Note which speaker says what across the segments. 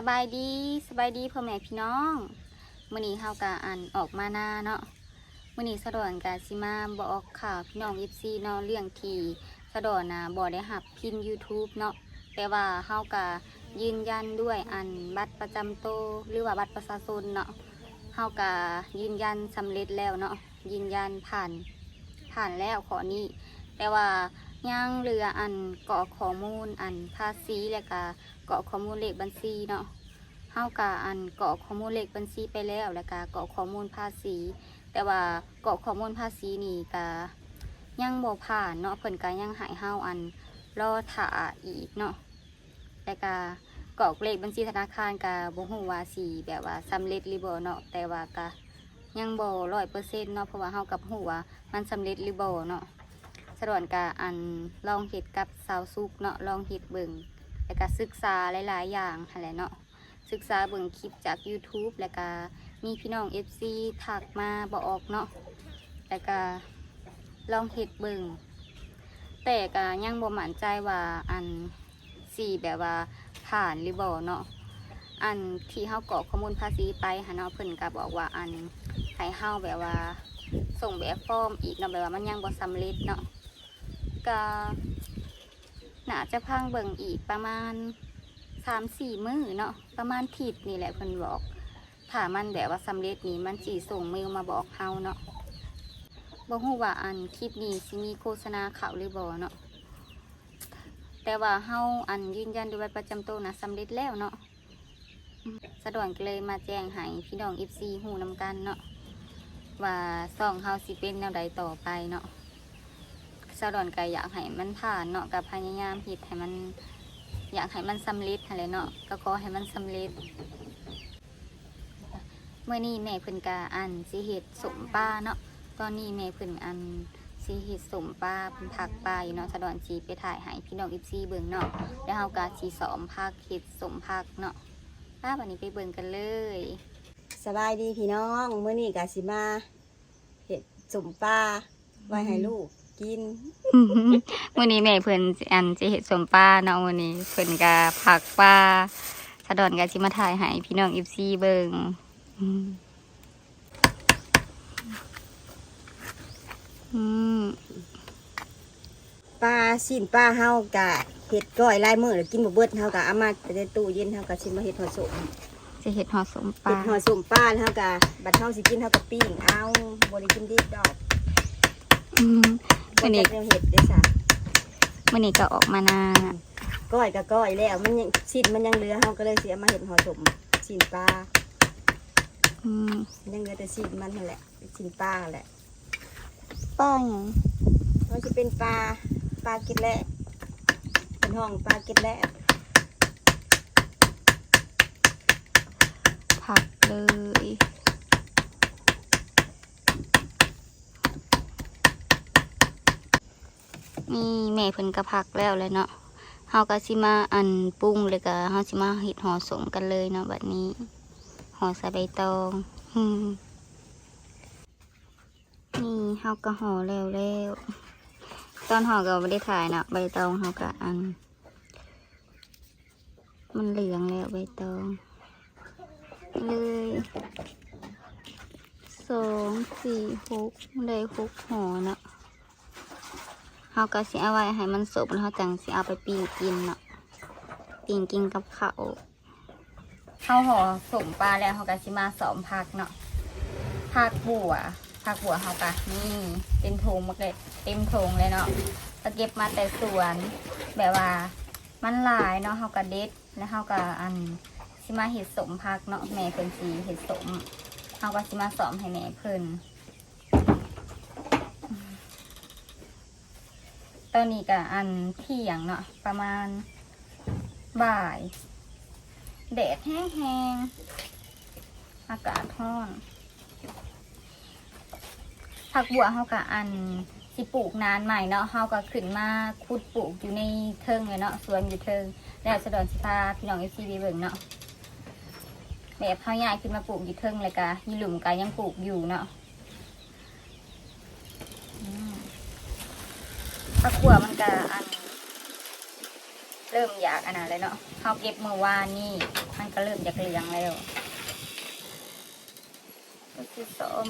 Speaker 1: สบายดีสบายดีพ่อแม่พี่น้องมื้อนี้เฮากะอ่านออกมาหน้าเนาะมื้อนี้สะดอนกะสิมาบอกข่าวพี่น้อง FC เนาะเรื่องที่สะดอนนะบ่ได้หับพิมพ์ YouTube เนาะแต่ว่าเฮากะยืนยันด้วยอันบัตรประจำตัวหรือว่าบัตรประชาชนเนาะเฮากะยืนยันสำเร็จแล้วเนาะยืนยันผ่านผ่านแล้วขอนี้แต่ว่า ยังเหลืออันเกรอกข้อมูลอันภาษีและก็กรอกข้อมูลเลขบัญชีเนาะเฮากะอันเกรอกข้อมูลเลขบัญชีไปแล้วแล้วก็กรอกข้อมูลภาษี แต่ว่าเกรอกข้อมูลภาษีนี่ก็ยังบ่ผ่านเนาะเพิ่นก็ยังหายเฮาอันรอถ่าอีกเนาะแล้วก็กรอกเลขบัญชีธนาคารก็บ่ฮู้ว่าสิแบบว่าสำเร็จหรือบ่เนาะแต่ว่าก็ยังบ่100%เซ็นต์เนาะเพราะว่าเฮากับฮู้ว่ามันสำเร็จหรือบ่เนาะ สะดวนกะอันลองเห็ดกับสาวซุกเนาะลองเห็ดเบิ่งแล้วก็ศึกษาหลาย ๆ อย่างหั่นแหละเนาะศึกษาเบิ่งคลิปจาก YouTube แล้วก็มีพี่น้อง FC ถักมาบอกเนาะแล้วก็ลองเห็ดเบิ่งแต่ก็ยังบ่มั่นใจว่าอันสี่แบบว่าผ่านหรือบ่เนาะอันที่เฮากรอกข้อมูลภาษีไปหาเนาะเพิ่นก็บอกว่าอันให้เฮาแบบว่าส่งแบบฟอร์มอีกเนาะแบบว่ามันยังบ่สำเร็จเนาะ ก็น่าจะพังเบิ่งอีกประมาณสามสี่มือเนาะประมาณทิศนี่แหละเพิ่นบอกถ้ามันแบบว่าสำเร็จนี่มันจีส่งมือมาบอกเฮาเนาะบ่ฮู้ว่าอันคลิปนี้สิมีโฆษณาเขาหรือบ่เนาะแต่ว่าเฮาอันยืนยันด้วยบัตรประจำตัวนะสำเร็จแล้วเนาะสะดวกก็เลยมาแจ้งให้พี่น้อง FC ฮู้นำกันเนาะว่าซ่องเฮาสิเป็นแนวใดต่อไปเนาะ สะดอนก็อยากให้มันผ่านเนาะกับพยายามเฮ็ดให้มันอยากให้มันสำเร็จอะไรเนาะก็ขอให้มันสำเร็จเมื่อนี้แม่เพิ่นกาอันสิเฮ็ดสมป้าเนาะตอนนี้แม่เพิ่นอันสิเฮ็ดสมป้าเพิ่นผักปลาอยู่เนาะสะดอนสิไปถ่ายให้พี่น้อง14เบิ่งเนาะแล้วเฮาก็สิสอมผักเฮ็ดสมผักเนาะป้าวันนี้ไปเบิ่งกันเลย
Speaker 2: สบายดีพี่น้องเมื้อนี้กาสิมาเห็ดสมปลาไว้ให้ลูก กิน
Speaker 1: มื่อนี้แม่เพิ่นสิอันจะเห็ดสมป้าเนาะมื่อนี้เพิ่นก็ผักป้าสะดอนก็สิมาถ่ายให้พี่น้องอีฟซีเบิ่งอืมอืม
Speaker 2: ปลาสิ้นปลาเฮากะเห็ดก้อยลายมือแล้วกินบ่เบิดเฮากะเอามาในตู้เย็นเฮากะสิมาเห็ดห่อสม
Speaker 1: จะเห็ดห่อสมป้า
Speaker 2: เห็ดห่อสมปลาแล้วเฮากะบัดเฮาสิกินเฮากะปิ้งเอาบ่ได้กินดิบดอก
Speaker 1: อืม
Speaker 2: บ่
Speaker 1: มื่อ
Speaker 2: จั
Speaker 1: นี้
Speaker 2: กแนวเห็ดเด้อจ้ะ
Speaker 1: มื่อนี้ก็ออกมานา
Speaker 2: ก้อยก็ก้อยแล้ว มันยังสิ้นมันยังเหลือเฮาก็เลยสิเอามาเห็ดห่อสมสิ้นปลา
Speaker 1: อืม
Speaker 2: ยังเหลือแต่สิ้นมันนั่นแหละสิ้นปลาแหละ
Speaker 1: ป้าหยัง
Speaker 2: มันจะเป็นปลาปลากินแหละเป็นห้องปลากินแหละ
Speaker 1: ผักเลย นี่แม่เพิ่นก็ผักแล้วเลยเนาะเฮาก็สิมาอันปรุงเลยก็เฮาสิมาเฮ็ดห่อสมกันเลยเนาะบัดนี้ห่อใส่ใบตองนี่เฮาก็ห่อแล้วแล้วตอนห่อก็ไม่ได้ถ่ายเนาะใบตองเฮาก็อัน มันเหลืองแล้วใบตองเลยสองสี่หกได้หกห่อเนาะ เฮาก็สิเอาไว้ให้มันสุกแล้วเฮาจังสิเอาไปปิ้งกินเนาะปิ้งกินกับข้าวเฮาห่อสมปลาแล้วเฮาก็สิมาสอมผักเนาะผักบัวผักบัวเฮาก็นี่เป็นโถงหมดเลยเต็มโถงเลยเนาะก็เก็บมาแต่สวนแบบว่ามันหลายเนาะเฮาก็เด็ดแล้วเฮาก็อันสิมาเฮ็ดสมผักเนาะแม่เพิ่นสิเฮ็ดสมเฮาก็สิมาสอมให้แม่เพิ่น ตอนนี้ก็อันเที่ยงเนาะประมาณบ่ายแดดแห้งๆอากาศร้อนผักบัวเฮาก็อันสิปลูกนานใหม่เนาะเฮาก็ขึ้นมาขุดปลูกอยู่ในเทิงเลยเนาะสวนอยู่เทิงแล้วสะดอนสิพาพี่น้องเอฟซีไปเบิ่งเนาะแบบเฮาย้ายขึ้นมาปลูกอยู่เทิงเลยกะยีหลุมกะยังปลูกอยู่เนาะ อืมผักบัวมันก็อัน เริ่มอยากอันนั้นเลยเนาะเขาเก็บเมื่อวานนี่มันก็เริ่มอยากเหลืองแล้วก็คือส้ม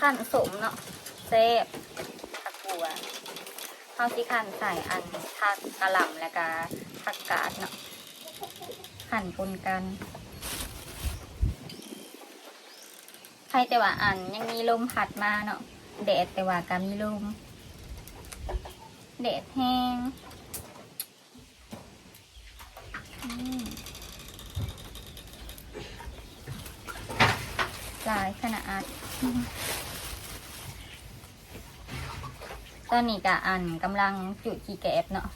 Speaker 1: ขั้นสมเนาะแซ่บผักบัวเขาสิขั้นใส่อันทักกระหล่ำและกาผักกาดเนาะขั้นปนกันใครแต่ว่าอันยังมีลมพัดมาเนาะแดดแต่ว่าก็มีลม แดดแห้งลายขนาด ตอนนี้กะอันกำลังจุดขี้แกบเนาะ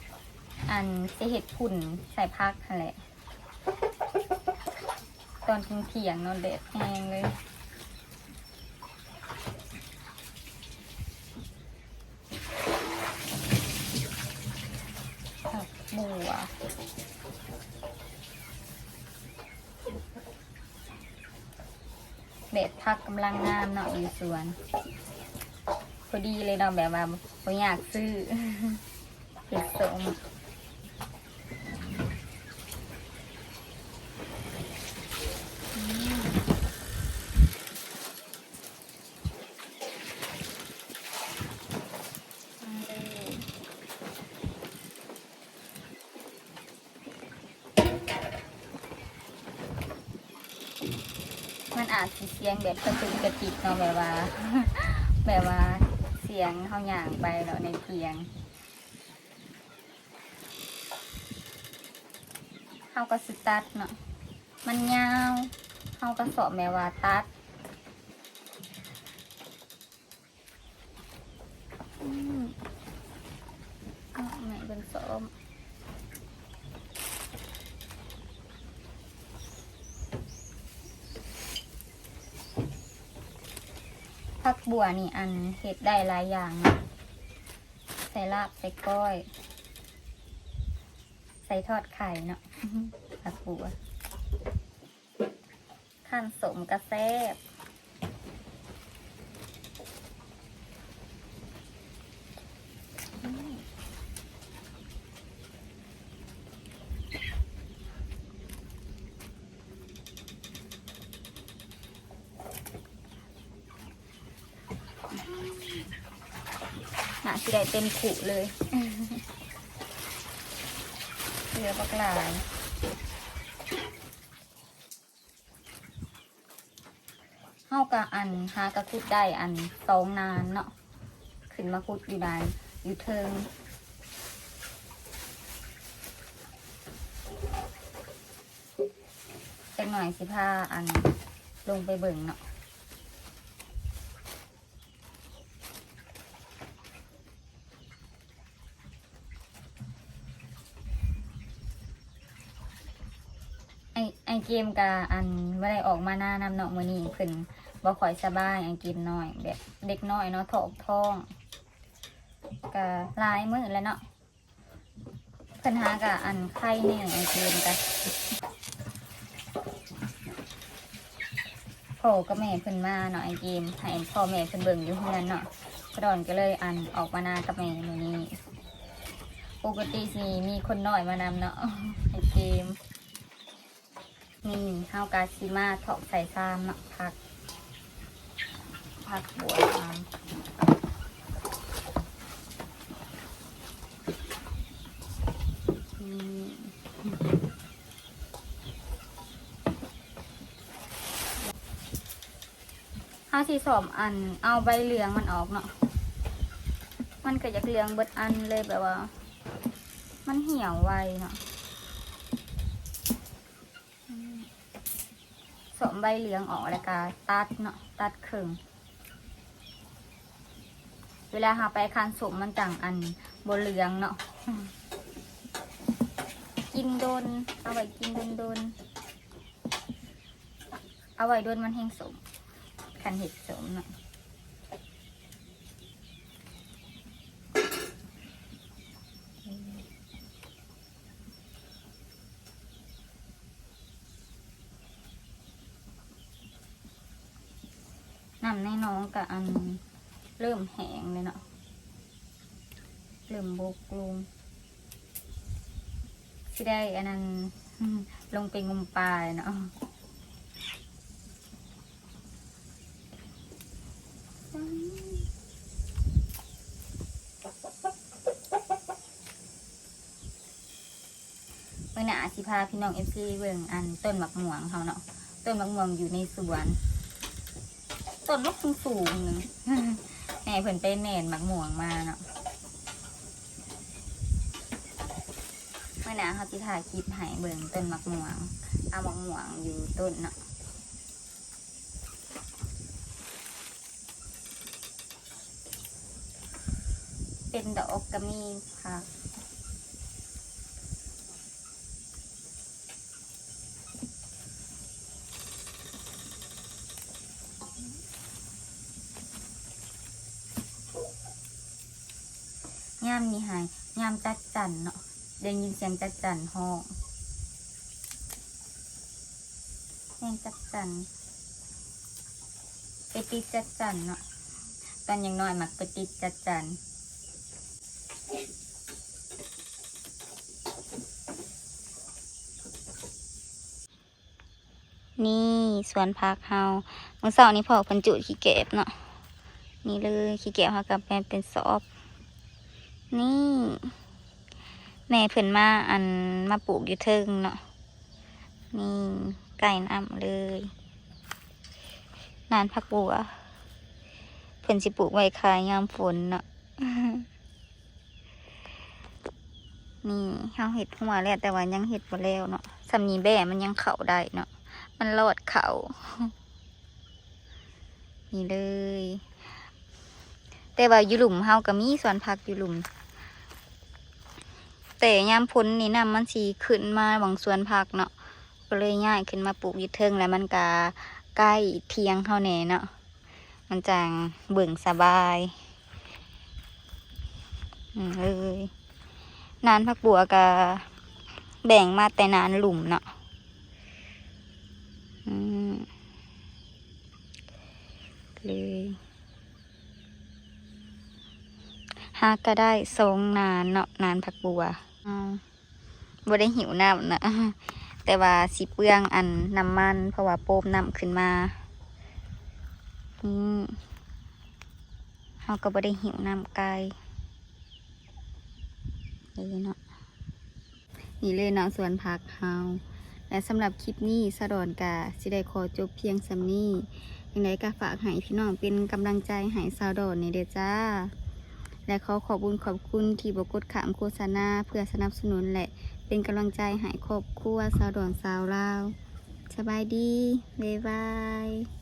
Speaker 1: อันจะเห็ดผุ่นใส่พักนั่นแหละ ตอนทิ้งเที่ยงนอนแดดแห้งเลย ผักบัว็ดพักกำลังงามเนาะอยู่สวน พอดีเลยเนาะแบบว่าบ่อยากซื้อเห็ดสมอืมมาเลยมัน อาจสิเสียงแบบกระตุกกระติกเนาะแบบว่า แบบว่าเสียงเขาอย่างไปเนาะในเพียงเขาก็สตัดเนาะมันยาวเขาก็สอบแม่ว่าตัดอืมเอาแม่เป็นสมผัก บัวนี่อันเห็ดได้หลายอย่างเนาะใส่ลาบใส่ก้อย ใส่ทอดไข่เนาะผักบัวขั้นสมกระแซบ ได้เต็มขุเลยเหลือบักหลายเฮากะอันหากะคุดได้อันสองนานเนาะขึ้นมาคุดอยู่นานอยู่เทิงจักหน่อยสิพาอันลงไปเบิ่งเนาะ ไอไอเกมกะอันไม่ได้ออกมาหน้านำเนาะมือนี้ขึ้นบ่ค่อยสบายไอเกมน้อย แบบเด็กน้อยเนาะท้องท้องกะลายมือแล้วเนาะเพิ่นหากะอันไข้เนี่ยไอเกมกะพ่อกับแม่เพิ่นมาเนาะไอเกมให้พ่อแม่เพิ่นเบิ่งอยู่เฮือนเนาะกระดอนก็เลยอันออกมาหน้ากับแม่มือนี้ปกติสิมีคนน้อยมานำเนาะไอเกม นี่ข้าวกาซิมาถอกใส่ซามะผัก ผักบัวซามห้าสี่สอมอัน เอาใบเหลืองมันออกเนาะ มันก็อยากเหลืองเบิดอันเลยแบบว่า มันเหี่ยวไวเนาะ สวม ใบเหลืองออกแล้วก็ตัดเนาะตัดครึ่งเวลาหาไปคานสมมันจังอันบนเหลืองเนาะกินโดน เอาไว้กินโดนโดนเอาไว้โดนมันแห้งสมคันเห็ดสมเนาะ น้ำในน้องกับอันเริ่มแห้งเลยเนาะเริ่มบกลงสิได้อันนั้นลงไปงมปลาเนาะเมื่อหนาสิพาพี่น้องเอฟซีเบิ่งอันต้นหมักหมวงเขาเนาะต้นหมักหมวงอยู่ในสวน ต้นลูกสูงๆหนึ่งแหน่เพิ่นเป็นแหน่นหมักหม่วงมาเนาะเมื่อหนาเขาสิถ่ายคลิปให้เบิ่งต้นหมักหม่วงเอาหมักหม่วงอยู่ต้นเนาะเป็นดอกกระมีค่ะ หายยามจัดจันเนาะได้ยินเสียงจัดจันห้องเสียงจัดจันไปติดจัดจันเนาะตอนยังน้อยมักไปติดจัดจันนี่สวนพักเฮาเมื่อเสาร์นี้พอพันจุขี้เก็บเนาะนี่เลยขี้เก็บเฮากับแปลเป็นซอบ นี่ แม่เพิ่นมาอันมาปลูกอยู่เทิงเนาะนี่ไก่น้ำเลยนานพักบัวเพิ่นสิปลูกไว้ขายยามฝนเนาะนี่เฮาเห็ดหัวแล้วแต่ว่ายังเห็ดบ่แล้วเนาะสำนีแบ่มันยังเข่าได้เนาะมันรอดเข่านี่เลย แต่ว่าอยู่หลุมเฮาก็มีสวนผักอยู่หลุม แต่ยามพ้นนี่นะมันสีขึ้นมาบางสวนผักเนาะก็เลยง่ายขึ้นมาปลูกยึดเทิงแล้วมันกาใกล้เทียงเข้าแน่เนาะมันจางเบิ่งสบายอืมเลยนานพักบัวกาแบ่งมาแต่นานหลุมเนาะอืมเลยหากก็ได้ทรงนานเนาะนานผักบัว บ่ได้หิวน้ำนะ แต่ว่าสีเปลืองอันน้ำมัน เพราะว่าโป๊บน้ำขึ้นมาเฮาก็บ่ได้หิวน้ำไกลนี่เนาะนี่เลยเนาะสวนผักเฮาและสำหรับคลิปนี้สะดอนกาสิได้ขอจบเพียงสำนี้ยังไงก็ฝากให้พี่น้องเป็นกำลังใจให้สาวดอนนี่เด้อจ้า และขอขอบคุญขอบคุณที่บกดขามโฆษณาเพื่อสนับสนุนและเป็นกำลังใจให้ครอบครัวสาวดอนสาวลาวสบายดีบ๊ายบาย